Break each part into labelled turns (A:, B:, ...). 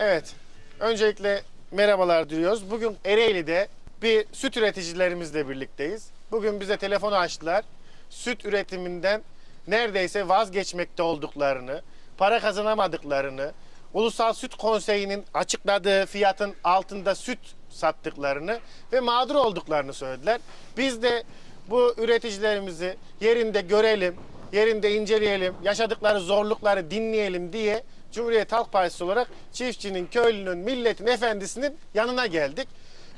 A: Evet. Öncelikle merhabalar diliyoruz. Bugün Ereğli'de bir süt üreticilerimizle birlikteyiz. Bugün bize telefonu açtılar. Süt üretiminden neredeyse vazgeçmekte olduklarını, para kazanamadıklarını, Ulusal Süt Konseyi'nin açıkladığı fiyatın altında süt sattıklarını ve mağdur olduklarını söylediler. Biz de bu üreticilerimizi yerinde görelim, yerinde inceleyelim, yaşadıkları zorlukları dinleyelim diye Cumhuriyet Halk Partisi olarak çiftçinin, köylünün, milletin efendisinin yanına geldik.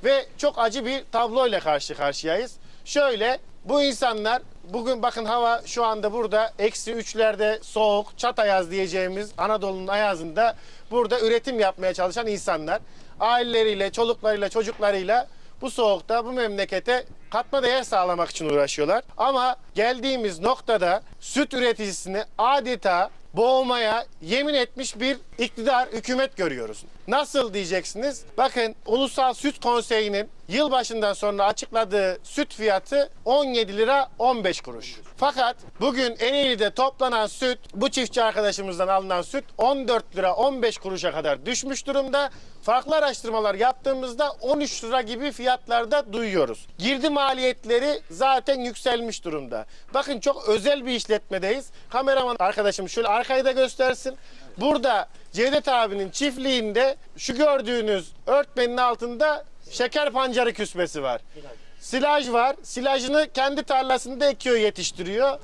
A: Ve çok acı bir tabloyla karşı karşıyayız. Şöyle bu insanlar bugün bakın hava şu anda burada eksi üçlerde soğuk, çat ayaz diyeceğimiz Anadolu'nun ayazında burada üretim yapmaya çalışan insanlar. Aileleriyle, çoluklarıyla, çocuklarıyla bu soğukta bu memlekete katma değer sağlamak için uğraşıyorlar. Ama geldiğimiz noktada süt üreticisini adeta boğmaya yemin etmiş bir iktidar, hükümet görüyoruz. Nasıl diyeceksiniz? Bakın Ulusal Süt Konseyi'nin yılbaşından sonra açıkladığı süt fiyatı 17 lira 15 kuruş. Fakat bugün Ereğli'de toplanan süt, bu çiftçi arkadaşımızdan alınan süt 14 lira 15 kuruşa kadar düşmüş durumda. Farklı araştırmalar yaptığımızda 13 lira gibi fiyatlarda duyuyoruz. Girdi maliyetleri zaten yükselmiş durumda. Bakın çok özel bir işletmedeyiz. Kameraman arkadaşım şöyle arkayı da göstersin. Burada Cevdet abinin çiftliğinde şu gördüğünüz örtmenin altında şeker pancarı küsmesi var. Silaj var. Silajını kendi tarlasında ekiyor, yetiştiriyor.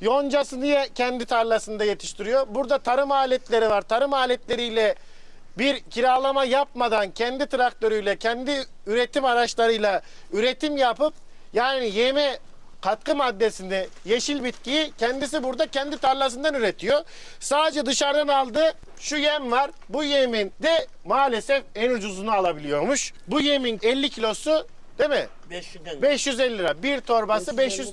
A: Yoncasını ye- kendi tarlasında yetiştiriyor. Burada tarım aletleri var. Tarım aletleriyle bir kiralama yapmadan kendi traktörüyle, kendi üretim araçlarıyla üretim yapıp yani yeme katkı maddesini, yeşil bitkiyi kendisi burada kendi tarlasından üretiyor. Sadece dışarıdan aldığı şu yem var. Bu yemin de maalesef en ucuzunu alabiliyormuş. Bu yemin 50 kilosu değil mi?
B: 500'den
A: 550 lira. Bir torbası 500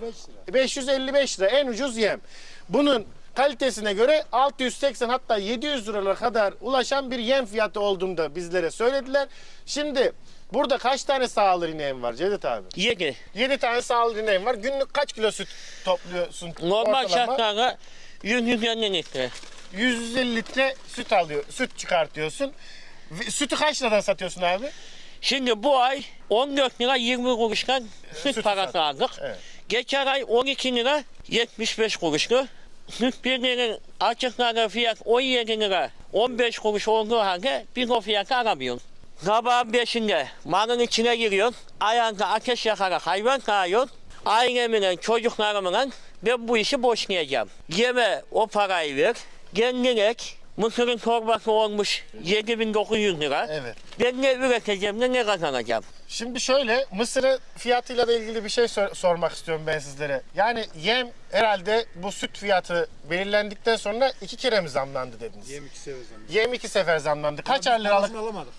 A: 555 lira. En ucuz yem. Bunun kalitesine göre 680 hatta 700 liralara kadar ulaşan bir yem fiyatı olduğunu da bizlere söylediler. Şimdi burada kaç tane sağlık ineğin var Cevdet abi?
B: 7.
A: 7 tane sağlık ineğin var. Günlük kaç kilo süt topluyorsun?
B: Normal şartlarda 100-150 litre.
A: 150 litre süt alıyor, süt çıkartıyorsun. Sütü kaç liradan satıyorsun abi?
B: Şimdi bu ay 14 lira 20 kuruştan süt
A: süt
B: parası
A: satın.
B: aldık.
A: Evet.
B: Geçen ay 12 lira 75 kuruştu. Süt birliğinin açıkladığı fiyat 17 lira 15 kuruş olduğu halde biz o fiyatı alamıyoruz. Sabahın beşinde malın içine giriyorsun. Ayağında ateş yakarak hayvan sağıyorsun. Ailemle, çocuklarımla ben bu işi boşlayacağım. Yeme o parayı ver. Kendin ek. Mısırın torbası olmuş 7900 lira.
A: Evet.
B: Ben ne üreteceğim de ne kazanacağım.
A: Şimdi şöyle Mısır'ı fiyatıyla da ilgili bir şey sor- sormak istiyorum ben sizlere. Yani yem herhalde bu süt fiyatı belirlendikten sonra iki kere mi zamlandı dediniz?
C: Yem iki sefer zam.
A: Yem iki sefer zamlandı. Kaç er liralık?
C: alamadık.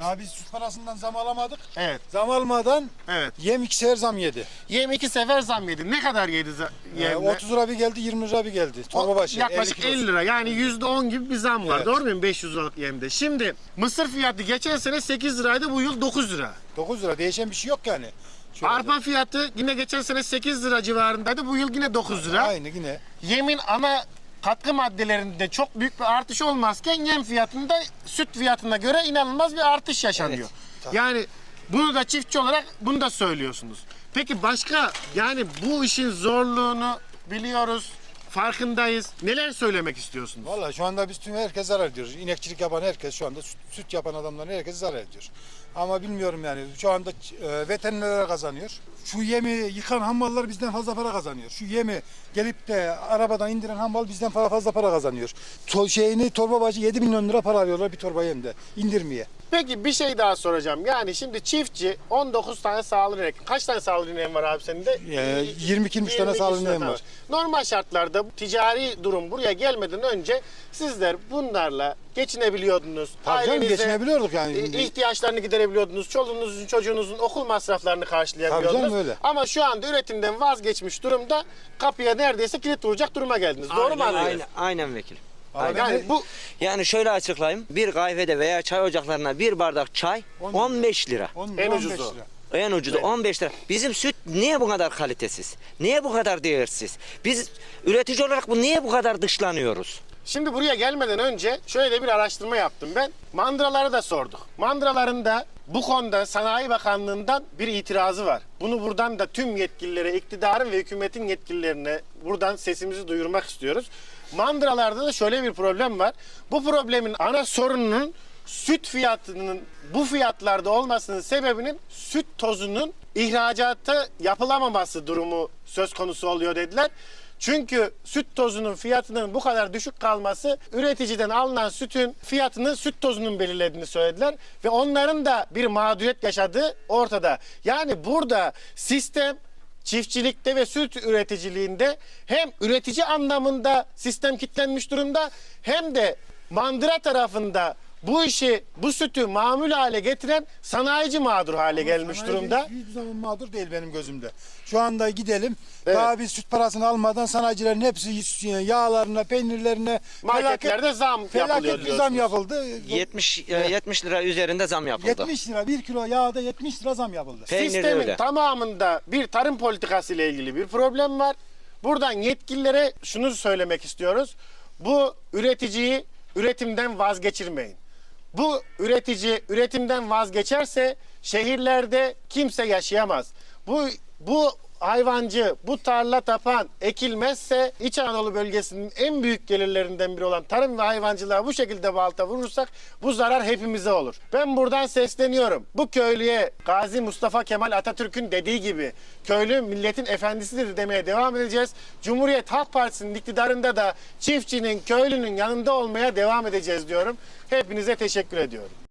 C: Daha biz süt parasından zam alamadık.
A: Evet,
C: Zam almadan
A: evet.
C: yem iki sefer zam yedi.
A: Yem iki sefer zam yedi. Ne kadar yedi za-
C: Ee,
A: yemle?
C: 30 lira bir geldi 20 lira bir geldi. Torba başı.
A: Yaklaşık 50,
C: kilosu.
A: lira. Yani yüzde on gibi bir zam var.
C: Evet.
A: Doğru muyum? 500 liralık yemde. Şimdi mısır fiyatı geçen sene 8 liraydı. Bu yıl 9 lira.
C: 9 lira değişen bir şey yok yani. Şöyle
A: Arpa fiyatı yine geçen sene 8 lira civarındaydı. Bu yıl yine 9
C: de.
A: lira.
C: Aynı yine.
A: yemin ana katkı maddelerinde çok büyük bir artış olmazken yem fiyatında süt fiyatına göre inanılmaz bir artış yaşanıyor.
C: tabii.
A: Yani bunu da çiftçi olarak bunu da söylüyorsunuz. Peki başka yani bu işin zorluğunu biliyoruz, farkındayız. Neler söylemek istiyorsunuz?
C: Valla şu anda biz tüm herkes zarar ediyor. İnekçilik yapan herkes şu anda süt, süt yapan adamların herkes zarar ediyor. Ama bilmiyorum yani şu anda e, veterinerlere kazanıyor. Şu yemi yıkan hammallar bizden fazla para kazanıyor. Şu yemi gelip de arabadan indiren hammal bizden fazla fazla para kazanıyor. To, şeyini torba bacı 7 milyon lira para alıyorlar bir torba yemde indirmeye.
A: Peki bir şey daha soracağım. Yani şimdi çiftçi 19 tane sağlık inek. Kaç tane sağlık ineğin var abi senin de?
C: Ee, 22-23 tane sağlık ineğim var.
A: Normal şartlarda ticari durum buraya gelmeden önce sizler bunlarla geçinebiliyordunuz.
C: Tabii canım,
A: Ailenize,
C: geçinebiliyorduk yani.
A: e, ihtiyaçlarını giderebiliyordunuz. Çoluğunuzun çocuğunuzun okul masraflarını karşılayabiliyordunuz.
C: Tabii canım, öyle.
A: Ama şu anda üretimden vazgeçmiş durumda kapıya neredeyse kilit vuracak duruma geldiniz. Doğru mu anlıyorum?
D: Aynen, aynen vekil.
C: Vallahi
A: Yani bu
D: Yani şöyle açıklayayım. Bir kahvede veya çay ocaklarına bir bardak çay
C: On
D: 15 lira.
C: 10
A: En
C: 15
A: ucuzu.
C: lira.
D: En ucuzu 15 lira. Bizim süt niye bu kadar kalitesiz? Niye bu kadar değersiz? Biz üretici olarak bu niye bu kadar dışlanıyoruz?
A: Şimdi buraya gelmeden önce şöyle bir araştırma yaptım ben. Mandıraları da sorduk. Mandıraların da bu konuda Sanayi Bakanlığı'ndan bir itirazı var. Bunu buradan da tüm yetkililere, iktidarın ve hükümetin yetkililerine buradan sesimizi duyurmak istiyoruz. Mandıralarda da şöyle bir problem var. Bu problemin ana sorununun süt fiyatının bu fiyatlarda olmasının sebebinin süt tozunun ihracata yapılamaması durumu söz konusu oluyor dediler. Çünkü süt tozunun fiyatının bu kadar düşük kalması üreticiden alınan sütün fiyatını süt tozunun belirlediğini söylediler ve onların da bir mağduriyet yaşadığı ortada. Yani burada sistem çiftçilikte ve süt üreticiliğinde hem üretici anlamında sistem kitlenmiş durumda hem de mandıra tarafında bu işi, bu sütü mamul hale getiren sanayici mağdur hale gelmiş
C: Sanayi
A: durumda.
C: Hiçbir zaman mağdur değil benim gözümde. Şu anda gidelim.
A: Evet.
C: Daha biz süt parasını almadan sanayicilerin hepsi yağlarına, peynirlerine
A: Marketlerde zam yapılıyor
C: felaket bir
A: diyorsunuz.
C: zam yapıldı.
D: 70 e, 70 lira üzerinde zam yapıldı.
C: 70 lira bir kilo yağda 70 lira zam yapıldı.
D: Peynir de
A: Sistemin
D: öyle.
A: tamamında bir tarım politikası ile ilgili bir problem var. Buradan yetkililere şunu söylemek istiyoruz. Bu üreticiyi üretimden vazgeçirmeyin. Bu üretici üretimden vazgeçerse şehirlerde kimse yaşayamaz. Bu bu hayvancı, bu tarla tapan ekilmezse İç Anadolu bölgesinin en büyük gelirlerinden biri olan tarım ve hayvancılığa bu şekilde balta vurursak bu zarar hepimize olur. Ben buradan sesleniyorum. Bu köylüye Gazi Mustafa Kemal Atatürk'ün dediği gibi köylü milletin efendisidir demeye devam edeceğiz. Cumhuriyet Halk Partisi'nin iktidarında da çiftçinin, köylünün yanında olmaya devam edeceğiz diyorum. Hepinize teşekkür ediyorum.